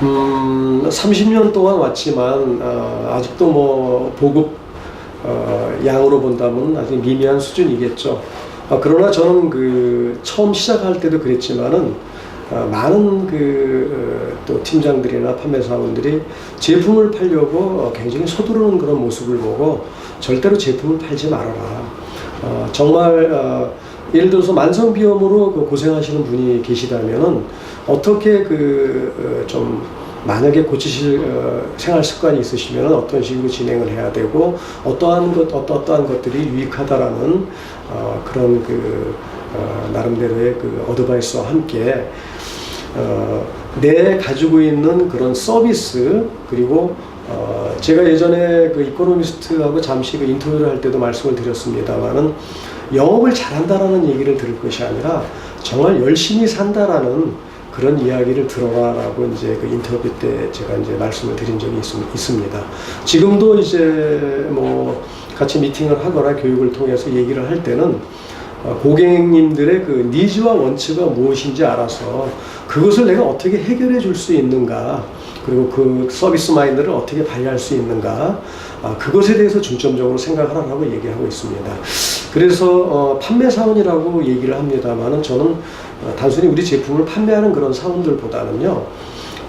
음, 30년 동안 왔지만 어, 아직도 뭐 보급 어, 양으로 본다면 아직 미미한 수준이겠죠. 아, 그러나 저는 그 처음 시작할 때도 그랬지만은 어, 많은 그또 팀장들이나 판매 사원들이 제품을 팔려고 어, 굉장히 서두르는 그런 모습을 보고 절대로 제품을 팔지 말아라. 어, 정말 어, 예를 들어서 만성비염으로 그 고생하시는 분이 계시다면은 어떻게 그 좀 만약에 고치실 어, 생활 습관이 있으시면 어떤 식으로 진행을 해야 되고 어떠한 것 어떠, 어떠한 것들이 유익하다라는 어, 그런 그 어, 나름대로의 그 어드바이스와 함께 어, 내 가지고 있는 그런 서비스 그리고 어, 제가 예전에 그 이코노미스트하고 잠시 그 인터뷰를 할 때도 말씀을 드렸습니다만은 영업을 잘한다라는 얘기를 들을 것이 아니라 정말 열심히 산다라는 그런 이야기를 들어라라고 이제 그 인터뷰 때 제가 이제 말씀을 드린 적이 있, 있습니다. 지금도 이제 뭐 같이 미팅을 하거나 교육을 통해서 얘기를 할 때는 어, 고객님들의 그 니즈와 원칙가 무엇인지 알아서 그것을 내가 어떻게 해결해 줄 수 있는가 그리고 그 서비스 마인드를 어떻게 발휘할 수 있는가 아, 그것에 대해서 중점적으로 생각하라고 얘기하고 있습니다. 그래서 어, 판매 사원이라고 얘기를 합니다만은 저는 어, 단순히 우리 제품을 판매하는 그런 사원들보다는요.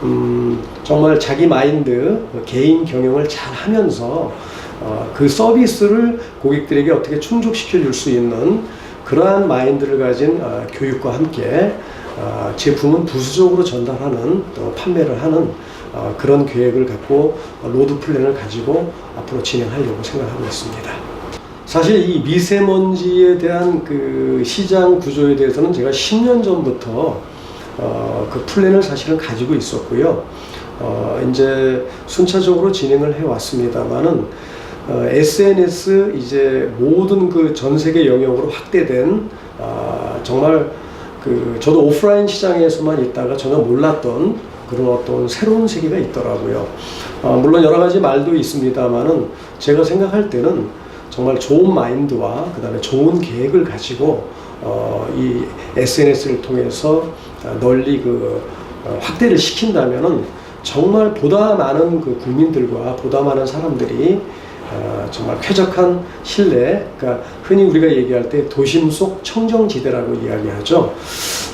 음, 정말 자기 마인드, 개인 경영을 잘 하면서 어, 그 서비스를 고객들에게 어떻게 충족시켜 줄 수 있는 그러한 마인드를 가진 어, 교육과 함께 어, 제품은 부수적으로 전달하는 또 판매를 하는 어, 그런 계획을 갖고 어, 로드 플랜을 가지고 앞으로 진행하려고 생각하고 있습니다. 사실 이 미세먼지에 대한 그 시장 구조에 대해서는 제가 10년 전부터 어, 그 플랜을 사실은 가지고 있었고요. 어, 이제 순차적으로 진행을 해 왔습니다만은 어, SNS 이제 모든 그 전 세계 영역으로 확대된 아, 정말 그 저도 오프라인 시장에서만 있다가 전혀 몰랐던 그런 어떤 새로운 세계가 있더라고요. 어, 물론 여러 가지 말도 있습니다만은 제가 생각할 때는 정말 좋은 마인드와 그 다음에 좋은 계획을 가지고 어, 이 SNS를 통해서 어, 널리 그 어, 확대를 시킨다면은 정말 보다 많은 그 국민들과 보다 많은 사람들이 어, 정말 쾌적한 실내, 그러니까 흔히 우리가 얘기할 때 도심 속 청정지대라고 이야기하죠.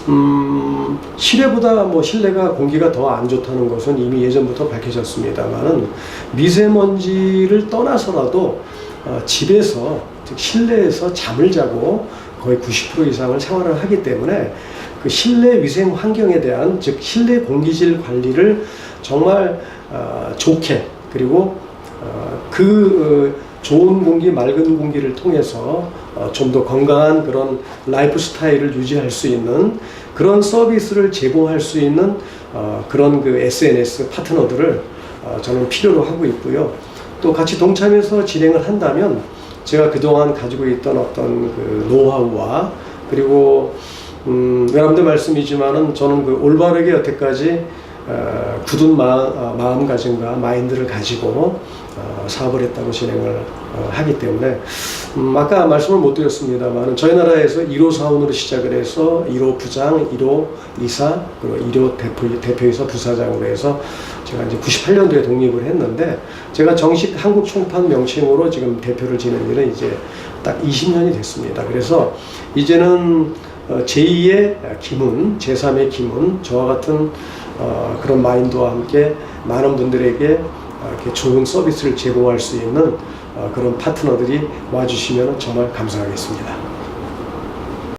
음, 실외보다 뭐 실내가 공기가 더 안 좋다는 것은 이미 예전부터 밝혀졌습니다만은 미세먼지를 떠나서라도 어, 집에서 즉 실내에서 잠을 자고 거의 90% 이상을 생활을 하기 때문에 그 실내 위생 환경에 대한 즉 실내 공기질 관리를 정말 어, 좋게 그리고 어, 그 어, 좋은 공기, 맑은 공기를 통해서 어, 좀더 건강한 그런 라이프 스타일을 유지할 수 있는 그런 서비스를 제공할 수 있는 어, 그런 그 SNS 파트너들을 어, 저는 필요로 하고 있고요. 또 같이 동참해서 진행을 한다면 제가 그동안 가지고 있던 어떤 그 노하우와 그리고 음, 여러분들 말씀이지만은 저는 그 올바르게 여태까지 어, 굳은 마음, 어, 마음가짐과 마인드를 가지고 어, 사업을 했다고 진행을 어, 하기 때문에 음, 아까 말씀을 못 드렸습니다만 저희 나라에서 1호 사원으로 시작을 해서 1호 부장, 1호 이사, 그리고 1호 대표, 대표이사 부사장으로 해서 제가 이제 98년도에 독립을 했는데 제가 정식 한국 총판 명칭으로 지금 대표를 지낸 일은 이제 딱 20년이 됐습니다. 그래서 이제는 어, 제2의 김은, 제3의 김은 저와 같은 어, 그런 마인드와 함께 많은 분들에게 어, 이렇게 좋은 서비스를 제공할 수 있는 어, 그런 파트너들이 와주시면 정말 감사하겠습니다.